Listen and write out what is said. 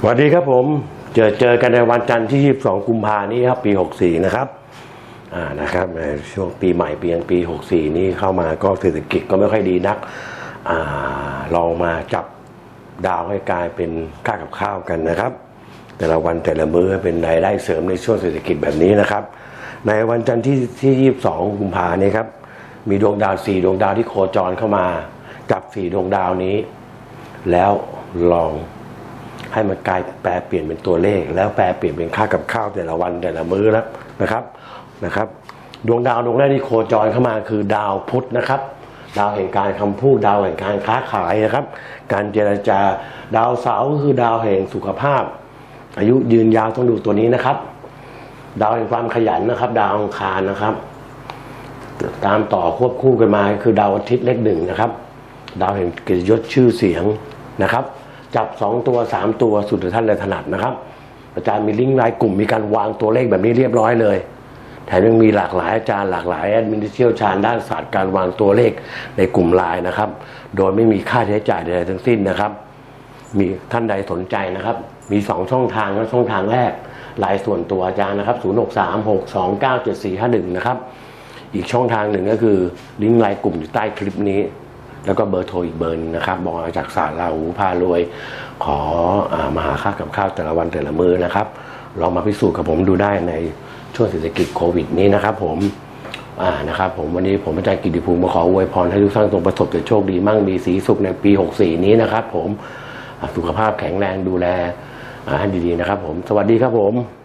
สวัสดีครับผมเจอเจอกันในวันจันทร์ที่ 22 กุมภานี้ครับ ปี 64 นะครับอ่านะครับในช่วงปีใหม่เปลี่ยนปี 64 นี้เข้ามาก็เศรษฐกิจก็ไม่ค่อยดีนักอ่าลองมาจับดาวให้กลายเป็นค่ากับข้าวกันนะครับ แต่ละวันแต่ละมื้อเป็นรายได้เสริมในช่วงเศรษฐกิจแบบนี้นะครับ ในวันจันทร์ที่ที่ 22 กุมภานี้ครับมีดวงดาวสี่ดวงดาวที่โคจรเข้ามา จับสี่ดวงดาวนี้ แล้วลอง ให้มันกลายแปลเปลี่ยนเป็นตัวเลข แล้วแปลเปลี่ยนเป็นค่ากับข้าวแต่ละวันแต่ละมื้อแล้วนะครับนะครับ ดวงดาวดวงแรกที่โคจรเข้ามาคือดาวพุธนะครับ ดาวแห่งการคำพูดดาวแห่งการค้าขายนะครับ การเจรจาดาวเสาร์ก็คือดาวแห่งสุขภาพ อายุยืนยาวต้องดูตัวนี้นะครับ ดาวแห่งความขยันนะครับ ดาวอังคารนะครับ ตามต่อควบคู่กันมาคือดาวอาทิตย์เลขหนึ่งนะครับ ดาวแห่งเกียรติยศชื่อเสียงนะครับ จับ 2 ตัว 3 ตัวสุดท่านเลยถนัดนะครับ อาจารย์มีลิงก์รายกลุ่มมีการวางตัวเลขแบบนี้เรียบร้อยเลยแถมยังมีหลากหลายอาจารย์หลากหลายแอดมินที่เชี่ยวชาญด้านศาสตร์การวางตัวเลขในกลุ่มไลน์นะครับ โดยไม่มีค่าใช้จ่ายใดๆทั้งสิ้นนะครับ มีท่านใดสนใจนะครับ มี 2 ช่องทางนะช่องทางแรกไลน์ส่วนตัวอาจารย์นะครับ 0636297451 นะครับ อีกช่องทางหนึ่งก็คือลิงก์ไลน์กลุ่มอยู่ใต้คลิปนี้ แล้วก็เบอร์โทรอีกเบอร์นะครับ บอกจากศาสตร์ราหูพารวย ขออมาหาค่ากับข้าวแต่ละวันแต่ละมือนะครับ ลองมาพิสูจน์กับผมดูได้ในช่วงเศรษฐกิจโควิดนี้นะครับ ผมอ่านะครับ ผมวันนี้ผมอาจารย์กิติภูมิมาขออวยพรให้ทุกท่านจงประสบแต่โชคดีมั่งมีสีสุขในปี 64 นี้นะครับ ผมสุขภาพแข็งแรงดูแลให้ดีๆนะครับ ผมสวัสดีครับผม